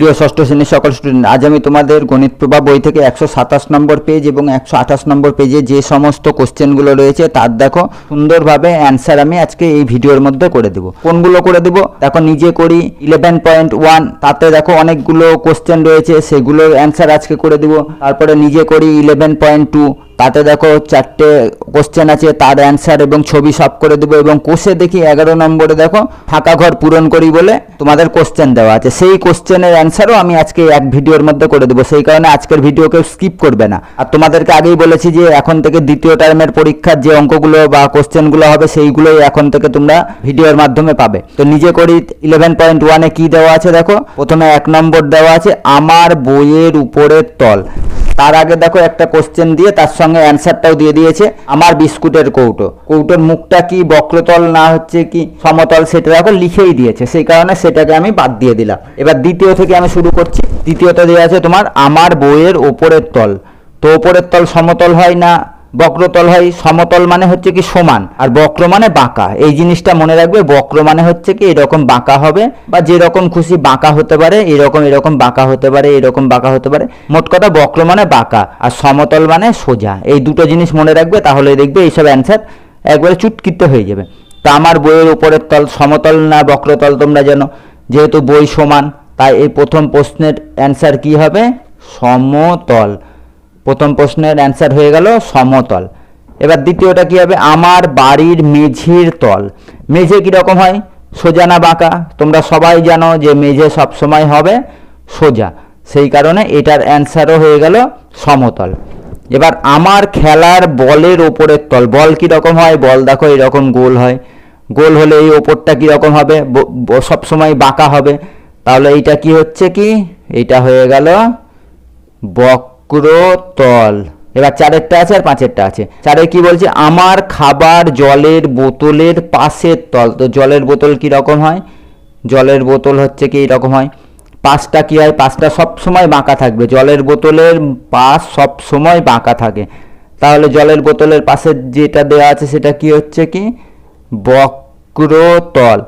প্রিয় ষষ্ঠ শ্রেণির সকল স্টুডেন্ট আজ আমি তোমাদের গণিত প্রভা বই থেকে একশো সাতাশ নম্বর পেজ এবং একশো আঠাশ নম্বর পেজে যে সমস্ত কোশ্চেনগুলো রয়েছে, তার দেখো, সুন্দরভাবে অ্যান্সার আমি আজকে এই ভিডিওর মধ্যে করে দেবো। কোনগুলো করে দেবো? দেখো, নিজে করি ইলেভেন পয়েন্ট ওয়ান তাতে দেখো অনেকগুলো কোশ্চেন রয়েছে, সেগুলোর অ্যান্সার আজকে করে দেবো। তারপরে নিজে করি ইলেভেন পয়েন্ট টু তাতে দেখো চারটে কোশ্চেন আছে, তার অ্যান্সার এবং ছবি সব করে দেবো এবং কোষে দেখি এগারো নম্বরে দেখো, ফাঁকা ঘর পূরণ করি বলে তোমাদের কোশ্চেন দেওয়া আছে। সেই কোশ্চেনের অ্যান্সারও আমি আজকে এক ভিডিওর মধ্যে করে দেবো। সেই কারণে আজকের ভিডিও কেউ স্কিপ করবে না। আর তোমাদেরকে আগেই বলেছি যে এখন থেকে দ্বিতীয় টার্মের পরীক্ষার যে অঙ্কগুলো বা কোশ্চেনগুলো হবে, সেইগুলোই এখন থেকে তোমরা ভিডিওর মাধ্যমে পাবে। তো নিজে করি ইলেভেন পয়েন্ট ওয়ানে কী দেওয়া আছে দেখো? প্রথমে এক নম্বর দেওয়া আছে, আমার বইয়ের উপরের তল। তার আগে দেখো একটা কোশ্চেন দিয়ে তার সঙ্গে অ্যান্সারটাও দিয়ে দিয়েছে। আমার বিস্কুটের কৌটো। কৌটোর মুখটা কি বক্রতল না হচ্ছে কি সমতল সেটা দেখো লিখেই দিয়েছে। সেই কারণে সেটাকে আমি বাদ দিয়ে দিলাম। এবার দ্বিতীয় থেকে আমি শুরু করছি। দ্বিতীয়টা দেওয়া আছে তোমার, আমার বইয়ের ওপরের তল। তো ওপরের তল সমতল হয় না? বক্রতল হয়, সমতল মানে হচ্ছে কি সমান, আর বক্র মানে বাঁকা। এই জিনিসটা মনে রাখবে, বক্র মানে হচ্ছে কি এরকম বাঁকা হবে, বা যেরকম খুশি বাঁকা হতে পারে, এরকম এরকম বাঁকা হতে পারে, এরকম বাঁকা হতে পারে। মোট কথা বক্র মানে বাঁকা, আর সমতল মানে সোজা। এই দুটো জিনিস মনে রাখবে, তাহলে দেখবে এইসব অ্যান্সার একবারে চুটকিতে হয়ে যাবে। তা আমার বইয়ের উপরের তল সমতল না বক্রতল তোমরা জানো? যেহেতু বই সমান, তাই এই প্রথম প্রশ্নের অ্যান্সার কি হবে? সমতল। প্রথম প্রশ্নের অ্যান্সার হয়ে গেল সমতল। এবার দ্বিতীয়টা কি হবে? আমার বাড়ির মেঝের তল। মেঝে কীরকম হয়? সোজা না বাঁকা? তোমরা সবাই জানো যে মেঝে সবসময় হবে সোজা। সেই কারণে এটার অ্যান্সারও হয়ে গেল সমতল। এবার আমার খেলার বলের ওপরের তল। বল কীরকম হয়? বল দেখো এরকম গোল হয়। গোল হলে এই ওপরটা কীরকম হবে? সবসময় বাঁকা হবে। তাহলে এইটা কি হচ্ছে কি? এইটা হয়ে গেল বক্রতল এবার চারেরটা আছে আর পাঁচেরটা আছে। চারে কি বলছে? আমার খাবার জলের বোতলের পাশের তল। তো জলের বোতল কি রকম হয়? জলের বোতল হচ্ছে কি রকম হয়? পাশটা কি হয়? পাশটা সব সময় বাঁকা থাকবে। জলের বোতলের পাশ সব সময় বাঁকা থাকে। তাহলে জলের বোতলের পাশে যেটা দেওয়া আছে সেটা কি হচ্ছে কি? বক্রতল।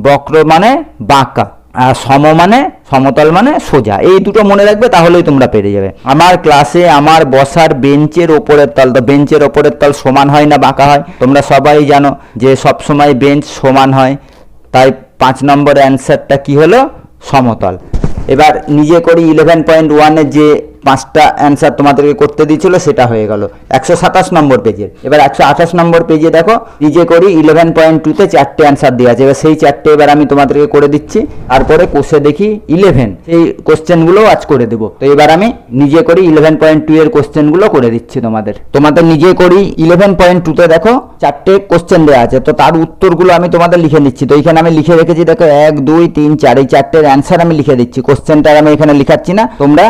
বক্র মানে বাঁকা। আর সম মানে সমতল মানে সোজা। এই দুটো মনে রাখবে, তাহলেই তোমরা পেরে যাবে। আমার ক্লাসে আমার বসার বেঞ্চের ওপরের তল, তো বেঞ্চের ওপরের তল সমান হয় না বাঁকা হয়? তোমরা সবাই জানো যে সব সময় বেঞ্চ সমান হয়। তাই পাঁচ নম্বর অ্যান্সারটা কি হলো? সমতল। এবার নিজে করি ইলেভেন পয়েন্ট ওয়ানের যে পাঁচটা অ্যান্সার তোমাদেরকে করতে দিয়েছিল, সেটা হয়ে গেল। একশো সাতাশ নম্বর পেজের এবার একশো আঠাশ নম্বর পেজে দেখো নিজে করি ইলেভেন পয়েন্ট টুতে চারটে অ্যান্সার দেওয়া আছে। এবার সেই চারটে এবার আমি তোমাদেরকে করে দিচ্ছি। তারপরে কোষে দেখি ইলেভেন সেই কোশ্চেনগুলোও আজ করে দেবো। তো এবার আমি নিজে করি ইলেভেন পয়েন্ট টু এর কোশ্চেনগুলো করে দিচ্ছি তোমাদের। তোমাদের নিজে করি ইলেভেন পয়েন্ট টুতে দেখো, চারটে কোশ্চেন দেওয়া আছে। তো তার উত্তরগুলো আমি তোমাদের লিখে নিচ্ছি। তো এখানে আমি লিখে রেখেছি, দেখো, এক, দুই, তিন, চার। এই চারটের অ্যান্সার আমি লিখে দিচ্ছি। কোশ্চেনটার আমি এখানে লিখাচ্ছি না। তোমরা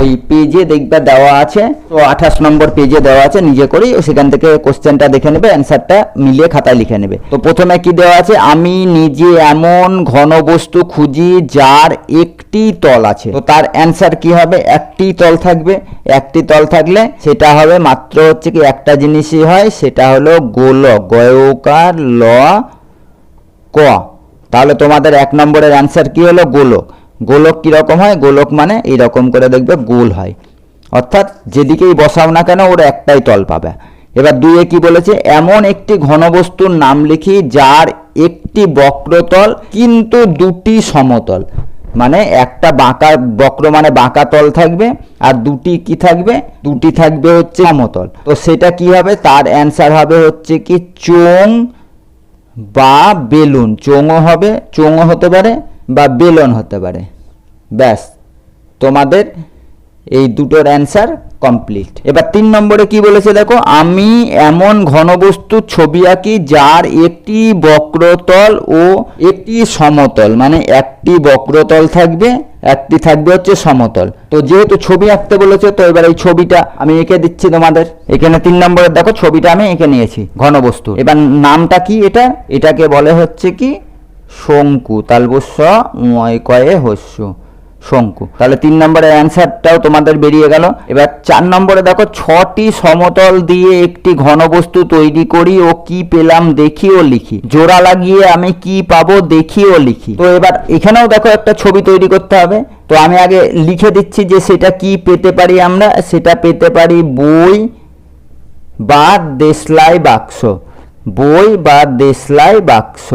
ওই পেজে দেখবে দেওয়া আছে। তো আঠাশ নম্বর পেজে দেওয়া আছে, নিজে করেই সেখান থেকে কোশ্চেনটা দেখে নেবে অ্যান্সারটা মিলিয়ে খাতায় লিখে নেবে। তো প্রথমে কি দেওয়া আছে? আমি নিজে এমন ঘনবস্তু খুঁজি যার একটি তল আছে। তো তার অ্যান্সার কি হবে? একটি তল থাকবে। একটি তল থাকলে সেটা হবে মাত্র হচ্ছে কি একটা জিনিসই হয়, সেটা হলো গোল গয়কার ল, ক। তাহলে তোমাদের এক নম্বরের অ্যান্সার কি হলো? গোলক। গোলক কীরকম হয়? গোলক মানে এইরকম করে দেখবে গোল হয়। অর্থাৎ যেদিকেই বসাও না কেন, ওর একটাই তল পাবে। এবার দুইয়ে কি বলেছে? এমন একটি ঘনবস্তুর নাম লিখি যার একটি বক্রতল কিন্তু দুটি সমতল। মানে একটা বাঁকা বক্র মানে বাঁকা তল থাকবে আর দুটি কি থাকবে? দুটি থাকবে হচ্ছে সমতল। তো সেটা কি হবে? তার অ্যান্সার হবে হচ্ছে কি চোং বা বেলুন। চোঙও হবে, চোঙও হতে পারে বা বেলন হতে পারে। ব্যাস, তোমাদের এই দুটোর অ্যান্সার কমপ্লিট এবার তিন নম্বরে কি বলেছে দেখো, আমি এমন ঘনবস্তুর ছবি আঁকি যার একটি বক্রতল ও একটি সমতল মানে একটি বক্রতল থাকবে, একটি থাকবে হচ্ছে সমতল। তো যেহেতু ছবি আঁকতে বলেছে, তো এবার এই ছবিটা আমি এঁকে দিচ্ছি তোমাদের। এখানে তিন নম্বরের দেখো, ছবিটা আমি এঁকে নিয়েছি ঘনবস্তু এবার নামটা কি এটা? এটাকে বলে হচ্ছে কি শঙ্কু, তালবস্য ময় কয়ে হস্য, শঙ্কু। তাহলে তিন নম্বরের অ্যান্সারটাও তোমাদের বেরিয়ে গেল। এবার চার নম্বরে দেখো, ছটি সমতল দিয়ে একটি ঘনবস্তু তৈরি করি, ও কি পেলাম দেখি ও লিখি। জোড়া লাগিয়ে আমি কি পাবো দেখি ও লিখি। তো এবার এখানেও দেখো একটা ছবি তৈরি করতে হবে। তো আমি আগে লিখে দিচ্ছি যে সেটা কি পেতে পারি আমরা। সেটা পেতে পারি বই বা দেশলাই বাক্স। বই বা দেশলাই বাক্স।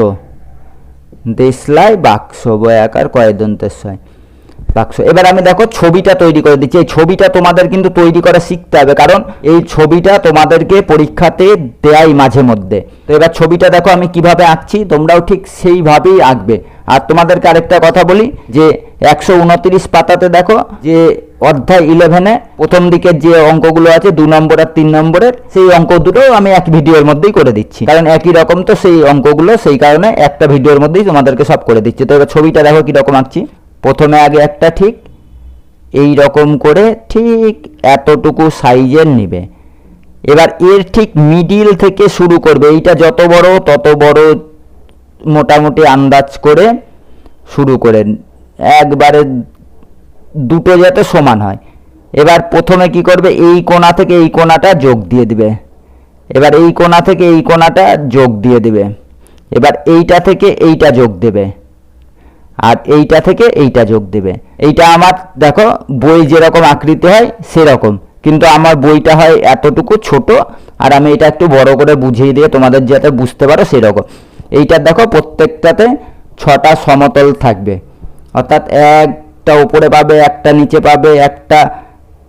দেশলাই বাক্স বয়াকার কয়দন্তের ছয় বাক্স। এবার আমি দেখো ছবিটা তৈরি করে দিচ্ছি। এই ছবিটা তোমাদের কিন্তু তৈরি করা শিখতে হবে, কারণ এই ছবিটা তোমাদেরকে পরীক্ষাতে দেয় মাঝে মধ্যে। তো এবার ছবিটা দেখো আমি কীভাবে আঁকছি, তোমরাও ঠিক সেইভাবেই আঁকবে। আর তোমাদেরকে আরেকটা কথা বলি, যে একশো উনত্রিশ পাতাতে দেখো যে অধ্যায় ইলেভেনে প্রথম দিকের যে অঙ্কগুলো আছে, দু নম্বর আর তিন নম্বরের, সেই অঙ্ক দুটো আমি এক ভিডিওর মধ্যেই করে দিচ্ছি। কারণ একই রকম তো সেই অঙ্কগুলো, সেই কারণে একটা ভিডিওর মধ্যেই তোমাদেরকে সব করে দিচ্ছি। তো ছবিটা দেখো কীরকম আঁকছি। প্রথমে আগে একটা ঠিক, এই রকম করে ঠিক এতটুকু সাইজের নিবে। এবার এর ঠিক মিডিল থেকে শুরু করবে। এইটা যত বড়, তত বড় মোটামুটি আন্দাজ করে শুরু করে। একবারে দুটো যাতে সমান হয়। এবার প্রথমে কি করবে? এই কোণা থেকে এই কোণাটা যোগ দিয়ে দিবে। এবার এই কোণা থেকে এই কোণাটা যোগ দিয়ে দিবে। এবার এইটা থেকে এইটা যোগ দেবে। আর এইটা থেকে এইটা যোগ দেবে। এইটা আমার, দেখো, বই যেরকম আকৃতি হয়, সেরকম। কিন্তু আমার বইটা হয় এতটুকু ছোট, আর আমি এটা একটু বড় করে বুঝিয়ে দিয়ে তোমাদের যাতে বুঝতে পারো সেরকম। এইটা দেখো, প্রত্যেকটাতে ছটা সমতল থাকবে। অর্থাৎ একটা উপরে পাবে, একটা নিচে পাবে, একটা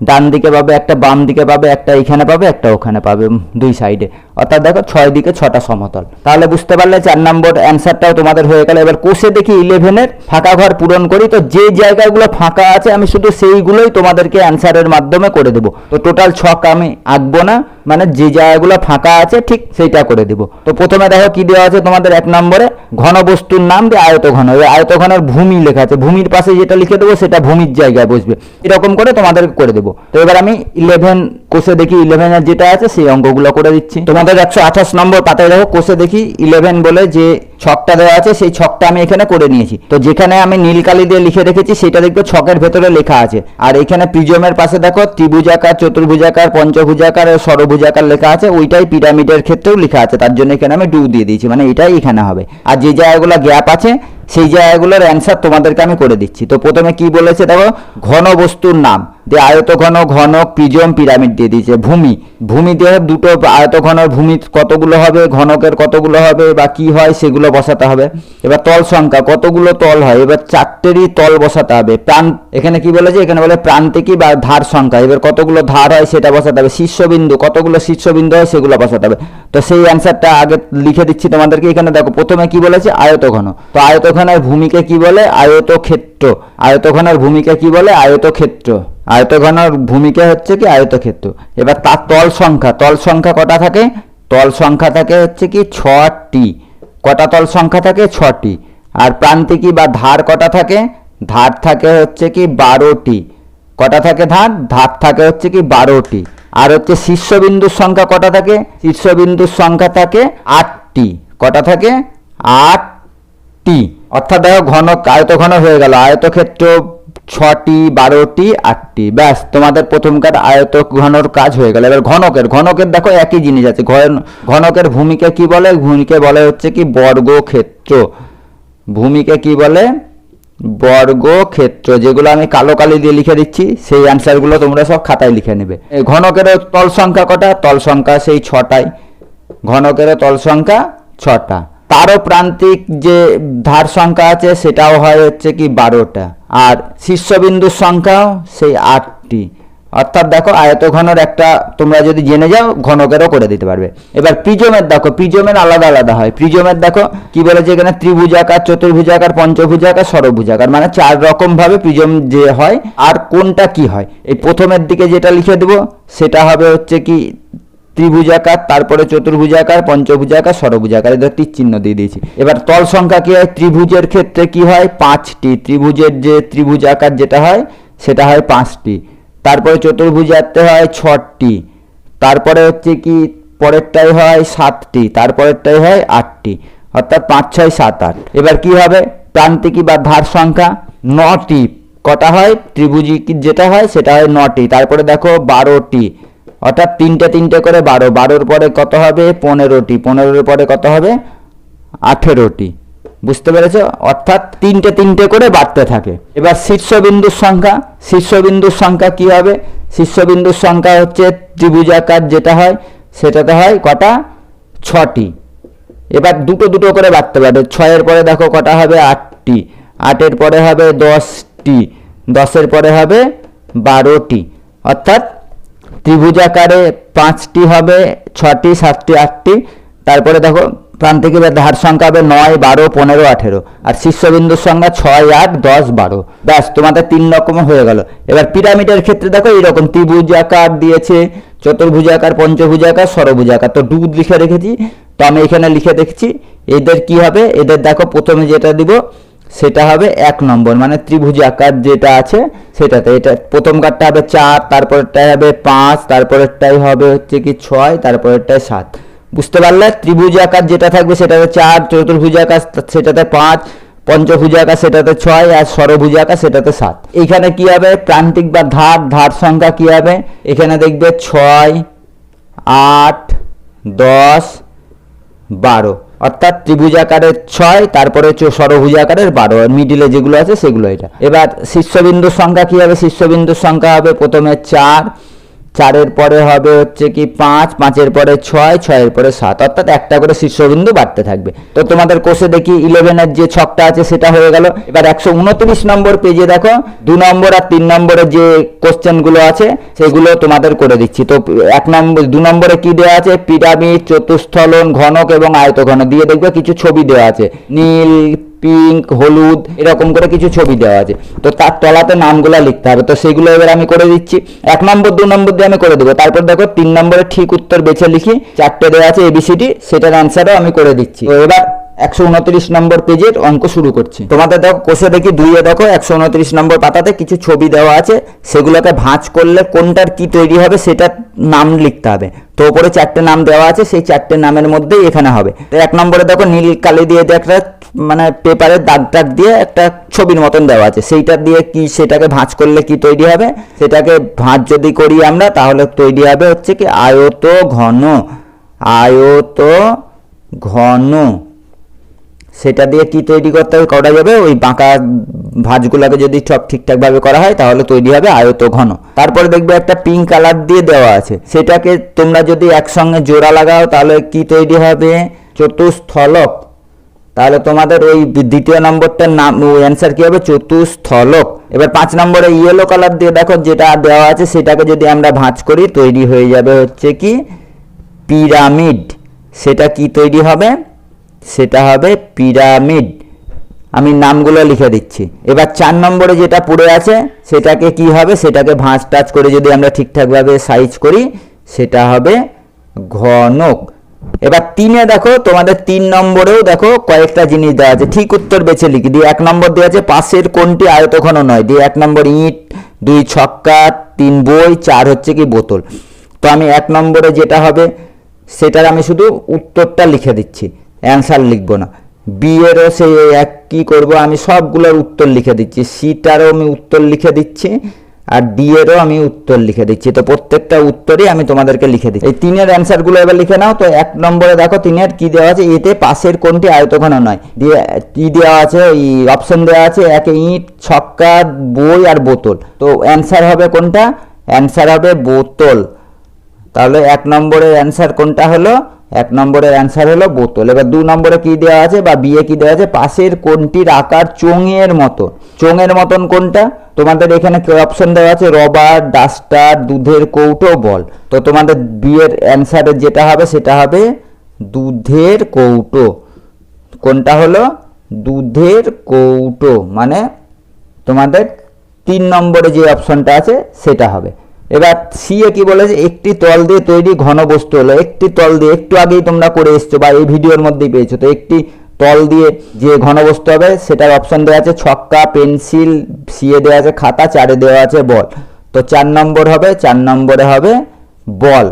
ডান দিকে পাবে, একটা বাম দিকে পাবে, একটা এখানে পাবে, একটা ওখানে পাবে দুই সাইডে অর্থাৎ দেখো ছয় দিকে ছটা সমতল। তাহলে বুঝতে পারলে চার নম্বর অ্যান্সারটাও তোমাদের হয়ে গেল। এবার কোষে দেখি ইলেভেনের ফাঁকা ঘর পূরণ করি। তো যে জায়গাগুলো ফাঁকা আছে, আমি শুধু সেইগুলোই তোমাদেরকে অ্যান্সারের মাধ্যমে করে দেবো। তো টোটাল ছক আমি আঁকবো না মানে যে জায়গাগুলো ফাঁকা আছে, ঠিক সেইটা করে দিব। তো প্রথমে দেখো কি দেওয়া আছে তোমাদের এক নম্বরে? ঘনবস্তুর নাম দিয়ে আয়ত ঘন ওই আয়ত ঘনের ভূমি লেখা আছে। ভূমির পাশে যেটা লিখে দেবো, সেটা ভূমির জায়গায় বসবে। এরকম করে তোমাদের করে দেবো। তো এবার আমি ইলেভেন কোষে দেখি ইলেভেনের যেটা আছে, সেই অঙ্কগুলো করে দিচ্ছি। তোমাদের একশো আঠাশ নম্বর পাতায় দেখো, কোষে দেখি ইলেভেন বলে যে ছকটা দেওয়া আছে, সেই ছকটা আমি এখানে করে নিয়েছি। তো যেখানে আমি নীল কালি দিয়ে লিখে রেখেছি, সেটা দেখবে ছকের ভেতরে লেখা আছে। আর এখানে প্রিজমের পাশে দেখো, ত্রিভুজাকার, চতুর্ভুজাকার, পঞ্চভুজাকার ও ষড়ভুজাকার লেখা আছে, ওইটাই পিরামিডের ক্ষেত্রেও লেখা আছে, তার জন্য এখানে আমি ডু দিয়ে দিয়েছি মানে এটাই এখানে হবে। আর যে জায়গাগুলো গ্যাপ আছে, সেই জায়গাগুলোর অ্যান্সার তোমাদেরকে আমি করে দিচ্ছি। তো প্রথমে কি বলেছে দেখো ঘন বস্তুর নাম। দিয়ে আয়ত ঘন, প্রিজম পিরামিড দিয়ে দিয়েছে, ভূমি। ভূমি দিয়ে দুটো আয়ত ঘনর ভূমি কতগুলো হবে, ঘনকের কতগুলো হবে বা কি হয় সেগুলো বসাতে হবে। এবার তল সংখ্যা, কতগুলো তল হয়? এবার চারটেরই তল বসাতে হবে। প্রাণ, এখানে কি বলেছে? এখানে বলে প্রান্তিকী বা ধার সংখ্যা। এবার কতগুলো ধার হয় সেটা বসাতে হবে। শীর্ষবিন্দু, কতগুলো শীর্ষবিন্দু হয় সেগুলো বসাতে হবে। তো সেই অ্যান্সারটা আগে লিখে দিচ্ছি তোমাদেরকে। এখানে দেখো, প্রথমে কি বলেছে? আয়তঘন। তো আয়তঘনের ভূমিকে কি বলে? আয়ত আয়তক্ষেত্র। আয়তঘনের ভূমিকা কি বলে? আয়তক্ষেত্র। আয়তঘনের ভূমিকা হচ্ছে কি আয়তক্ষেত্র। এবার তার তল সংখ্যা তল সংখ্যা কটা থাকে? তল সংখ্যা থাকে হচ্ছে কি ছটি, কটা তল সংখ্যা থাকে? ছটি। আর প্রান্তিকী বা ধার কটা থাকে? ধার থাকে হচ্ছে কি বারোটি। কটা থাকে ধার? ধার থাকে হচ্ছে কি বারোটি। আর হচ্ছে শীর্ষবিন্দুর সংখ্যা কটা থাকে? শীর্ষবিন্দুর সংখ্যা থাকে আটটি। কটা থাকে? আটটি। অর্থাৎ দেখো ঘন আয়তঘন হয়ে গেল। আয়তক্ষেত্র ছটি, বারোটি, আটটি। ব্যাস, তোমাদের প্রথমকার আয়ত ঘনর কাজ হয়ে গেল। এবার ঘনকের ঘনকের দেখো একই জিনিস আছে। ঘন- ঘনকের ভূমিকা কি বলে? ভূমিকা বলে হচ্ছে কি বর্গক্ষেত্র। ভূমিকা কি বলে? বর্গক্ষেত্র। যেগুলো আমি কালো কালি দিয়ে লিখে দিচ্ছি, সেই অ্যান্সারগুলো তোমরা সব খাতায় লিখে নেবে। এই ঘনকের তল সংখ্যা কটা? তল সংখ্যা সেই ছটাই। ঘনকের তল সংখ্যা ছটা। তারও প্রান্তিক যে ধার সংখ্যা আছে, সেটাও হয় হচ্ছে কি বারোটা। আর শীর্ষবিন্দুর সংখ্যাও সেই আটটি। অর্থাৎ দেখো আয়ত আয়তঘনের একটা, তোমরা যদি জেনে যাও, ঘনকেরও করে দিতে পারবে। এবার প্রিজমের দেখো, প্রিজমের আলাদা আলাদা হয়। প্রিজমের দেখো, কি বলেছে এখানে? ত্রিভুজাকার, চতুর্ভুজাকার, পঞ্চভুজাকার, ষড়ভুজাকার মানে চার রকম ভাবে প্রিজম যে হয়, আর কোনটা কি হয়। এই প্রথমের দিকে যেটা লিখে দেবো, সেটা হবে হচ্ছে কি ত্রিভুজাকার, তারপরে চতুর্ভুজাকার, পঞ্চভুজাকার, ষড়ভুজাকার, এদের তীর চিহ্ন দিয়ে দিয়েছি। এবার তল সংখ্যা কি হয়? ত্রিভুজের ক্ষেত্রে কি হয়? পাঁচটি। ত্রিভুজের যে ত্রিভুজাকার যেটা হয়, সেটা হয় পাঁচটি। তারপরে চতুর্ভুজাতে হয় ছটি। তারপরে হচ্ছে কি? পরেরটাই হয় সাতটি। তারপরেরটাই হয় আটটি। অর্থাৎ পাঁচ, ছয়, সাত, আট। এবার কি হবে? প্রান্তিকী বা ধার সংখ্যা নটি। কটা হয়? ত্রিভুজি কি- যেটা হয়, সেটা হয় নটি। তারপরে দেখো বারোটি। অর্থাৎ তিনটে তিনটে করে বারো। বারোর পরে কত হবে? পনেরোটি। পনেরোর পরে কত হবে? আঠেরোটি। বুঝতে পেরেছ? অর্থাৎ তিনটে তিনটে করে বাড়তে থাকে। এবার শীর্ষবিন্দুর সংখ্যা। শীর্ষবিন্দুর সংখ্যা কি হবে? শীর্ষবিন্দুর সংখ্যা হচ্ছে ত্রিভুজাকার যেটা হয়, সেটাতে হয় কটা? ছটি। এবার দুটো দুটো করে বাড়তে পারবে ছয়ের পরে দেখো কটা হবে? আটটি। আটের পরে হবে দশটি। দশের পরে হবে বারোটি। অর্থাৎ ত্রিভুজাকারে পাঁচটি হবে, ছটি, সাতটি, আটটি। তারপরে দেখো, প্রান্তিক ধার সংখ্যা হবে নয়, বারো, পনেরো, আঠেরো। আর শীর্ষবিন্দুর সংখ্যা ছয়, আট, দশ, বারো। ব্যাস, তোমাদের তিন রকম হয়ে গেল। এবার পিরামিডের ক্ষেত্রে দেখো, এইরকম ত্রিভুজাকার দিয়েছে, চতুর্ভুজাকার, পঞ্চভুজাকার, ষড়ভুজাকার। তো দুধ লিখে রেখেছি, তো আমি এখানে লিখে দেখছি, এদের কি হবে? এদের দেখো, প্রথমে যেটা দিব সেটা হবে এক নম্বর মানে ত্রিভুজ আকার যেটা আছে সেটাতে। এটা প্রথম কার্ডটা হবে চার, তারপরেরটাই হবে পাঁচ, তারপরেরটাই হবে হচ্ছে কি ছয়, তারপরেরটাই সাত। বুঝতে পারলে? ত্রিভুজ আকার যেটা থাকবে সেটাতে চার, চতুর্ভুজ আকার সেটাতে পাঁচ, পঞ্চভুজ আকার সেটাতে ছয়, আর ষড়ভুজাকার সেটাতে সাত। এখানে কি হবে? প্রান্তিক বা ধার ধার সংখ্যা কি হবে? এখানে দেখবে ছয়, আট, দশ, বারো। অর্থাৎ ত্রিভুজ আকারের ছয়, তারপরে হচ্ছে ষড়ভুজাকারের বারো, আর মিডিলে যেগুলো আছে সেগুলো এটা। এবার শীর্ষবিন্দুর সংখ্যা কী হবে? শীর্ষবিন্দুর সংখ্যা হবে প্রথমে চার চারের পরে হবে হচ্ছে কি পাঁচ, পাঁচের পরে ছয়, ছয়ের পরে সাত। অর্থাৎ একটা করে শীর্ষবিন্দু বাড়তে থাকবে। তো তোমাদের কোষে দেখি ইলেভেনের যে ছকটা আছে সেটা হয়ে গেল। এবার একশো উনত্রিশ নম্বর পেজে দেখো, দু নম্বর আর তিন নম্বরের যে কোশ্চেনগুলো আছে, সেগুলো তোমাদের করে দিচ্ছি। তো এক নম্বর, দু নম্বরে কি দেওয়া আছে? পিরামিড, চতুস্থলন, ঘনক এবং আয়তঘন দিয়ে দেখবে কিছু ছবি দেওয়া আছে। নীল পিঙ্ক হলুদ, এরকম করে কিছু ছবি দেওয়া আছে। তো তার তলাতে নামগুলো লিখতে হবে। তো সেগুলো এবার আমি করে দিচ্ছি। এক নম্বর, দু নম্বর দিয়ে আমি করে দেবো। তারপর দেখো, তিন নম্বরে ঠিক উত্তর বেছে লিখি। চারটে দেওয়া আছে এবিসিডি সেটার অ্যান্সারও আমি করে দিচ্ছি। তো এবার একশো উনত্রিশ নম্বর পেজের অঙ্ক শুরু করছি। তোমাদের দেখো, কোষে দেখি দুইয়ে দেখো, একশো উনত্রিশ নম্বর পাতাতে কিছু ছবি দেওয়া আছে, সেগুলোকে ভাঁজ করলে কোনটার কি তৈরি হবে সেটার নাম লিখতে হবে। তো ওপরে চারটে নাম দেওয়া আছে, সেই চারটে নামের মধ্যেই এখানে হবে। এক নম্বরে দেখো, নীল কালি দিয়ে একটা মানে পেপারে দাগ দাগ দিয়ে একটা ছবির মতন দেওয়া আছে। সেইটা দিয়ে কি, সেটাকে ভাঁজ করলে কি তৈরি হবে? সেটাকে ভাঁজ যদি করি আমরা, তাহলে তৈরি হবে হচ্ছে কি আয়ত ঘন। আয়ত ঘন। সেটা দিয়ে কি তৈরি করতে হবে? করা যাবে? ওই বাঁকা ভাঁজগুলোকে যদি সব ঠিকঠাকভাবে করা হয়, তাহলে তৈরি হবে আয়ত ঘন। তারপরে দেখবে একটা পিঙ্ক কালার দিয়ে দেওয়া আছে। সেটাকে তোমরা যদি একসঙ্গে জোড়া লাগাও, তাহলে কি তৈরি হবে? চতুস্থলক। তাহলে তোমাদের ওই দ্বিতীয় নম্বরটার নাম অ্যান্সার কি হবে? চতুস্থলক। এবার পাঁচ নম্বরে ইয়েলো কালার দিয়ে দেখো, যেটা দেওয়া আছে, সেটাকে যদি আমরা ভাঁজ করি, তৈরি হয়ে যাবে হচ্ছে কি? পিরামিড। সেটা কি তৈরি হবে? সেটা হবে পিরামিড। আমি নামগুলো লিখে দিচ্ছি। এবার চার নম্বরে যেটা পড়ে আছে, সেটাকে কি হবে? সেটাকে ভাঁজ টাচ করে যদি আমরা ঠিকঠাকভাবে সাইজ করি, সেটা হবে ঘনক। এবার তিনে দেখো, তোমাদের তিন নম্বরেও দেখো কয়েকটা জিনিস দেওয়া আছে। ঠিক উত্তর বেছে লিখি। দিয়ে এক নম্বর দেওয়া আছে, পাশের কোনটি আয়তঘন নয়? দিয়ে এক নম্বর ইট, দুই ছক্কা, তিন বই, চার হচ্ছে কি বোতল। তো আমি এক নম্বরে যেটা হবে, সেটার আমি শুধু উত্তরটা লিখে দিচ্ছি। অ্যান্সার লিখব না। বি এরও সেই এক কী করব? আমি সবগুলোর উত্তর লিখে দিচ্ছি। সিটারও আমি উত্তর লিখে দিচ্ছি আর ডি এরও আমি উত্তর লিখে দিচ্ছি। তো প্রত্যেকটা উত্তরই আমি তোমাদেরকে লিখে দিচ্ছি। এই তিনের অ্যান্সারগুলো এবার লিখে নাও। তো এক নম্বরে দেখো, তিনের কি দেওয়া আছে? এতে পাশের কোনটি আয়তঘন নয়? দিয়ে কি দেওয়া আছে? ওই অপশন দেওয়া আছে, একে ইট, ছক্কা, বই আর বোতল। তো অ্যান্সার হবে কোনটা? অ্যান্সার হবে বোতল। তাহলে এক নম্বরের অ্যান্সার কোনটা হলো? এক নম্বরের অ্যান্সার হলো বোতল। এবার দু নম্বরে কি দেওয়া আছে বা বিয়ে কি দেওয়া আছে? পাশের কোনটির আকার চোঙের মতো চোঙের মতন কোনটা তোমাদের এখানে অপশন দেওয়া আছে রবার ডাস্টার দুধের কৌটো, বল। তো তোমাদের বিয়ের অ্যান্সারের যেটা হবে, সেটা হবে দুধের কৌটো। কোনটা হলো দুধের কৌটো। মানে তোমাদের তিন নম্বরে যে অপশনটা আছে, সেটা হবে। এবার সি এ কি বলেছে? একটি তল দিয়ে তৈরি ঘন বস্তু হলো, একটি তল দিয়ে একটু আগেই তোমরা করে এসছো বা এই ভিডিওর মধ্যেই পেয়েছ। তো একটি তল দিয়ে যে ঘন বস্তু হবে, সেটার অপশন দেওয়া আছে ছক্কা পেন্সিল সি এ দেওয়া আছে খাতা, চারে দেওয়া আছে বল তো চার নম্বর হবে, চার নম্বরে হবে বল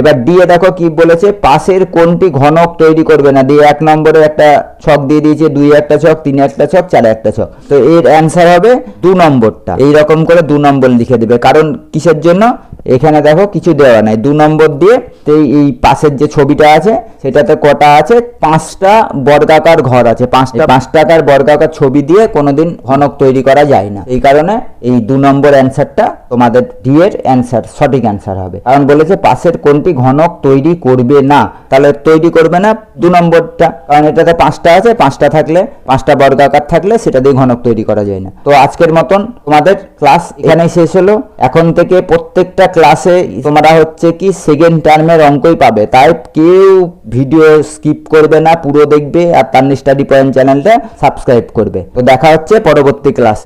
এবার দিয়ে দেখো কি বলেছে, পাশের কোনটি ঘনক তৈরি করবে না? দিয়ে এক নম্বরে একটা ছক দিয়ে দিয়েছে, দুই একটা ছক, তিন একটা ছক, চার একটা ছক। তো এর অ্যান্সার হবে দু নম্বরটা। এই রকম করে দু নম্বর লিখে দেবে। কারণ কিসের জন্য? এখানে দেখো কিছু দেওয়া নাই। দু নম্বর দিয়ে তো এই- এই পাশের যে ছবিটা আছে সেটাতে কটা আছে? পাঁচটা বর্গাকার ঘর আছে। পাঁচটা পাঁচ টাকার বর্গাকার ছবি দিয়ে কোনোদিন ঘনক তৈরি করা যায় না। এই কারণে এই দু নম্বর অ্যান্সারটা তোমাদের ডি এর অ্যান্সার সঠিক অ্যান্সার হবে। কারণ বলেছে পাশের কোনটি ঘনক তৈরি করবে না। তাহলে তৈরি করবে না দু নম্বরটা। কারণ এটাতে পাঁচটা আছে পাঁচটা থাকলে পাঁচটা বর্গাকার থাকলে সেটা দিয়ে ঘনক তৈরি করা যায় না। তো আজকের মতন তোমাদের ক্লাস এখানেই শেষ হলো। এখন থেকে প্রত্যেকটা ক্লাসে তোমরা হচ্ছে কি সেকেন্ড টার্মের অঙ্কই পাবে। তাই কেউ ভিডিও স্কিপ করবে না, পুরো দেখবে, আর তার স্টাডি পয়েন্ট চ্যানেলটা সাবস্ক্রাইব করবে। তো দেখা হচ্ছে পরবর্তী ক্লাস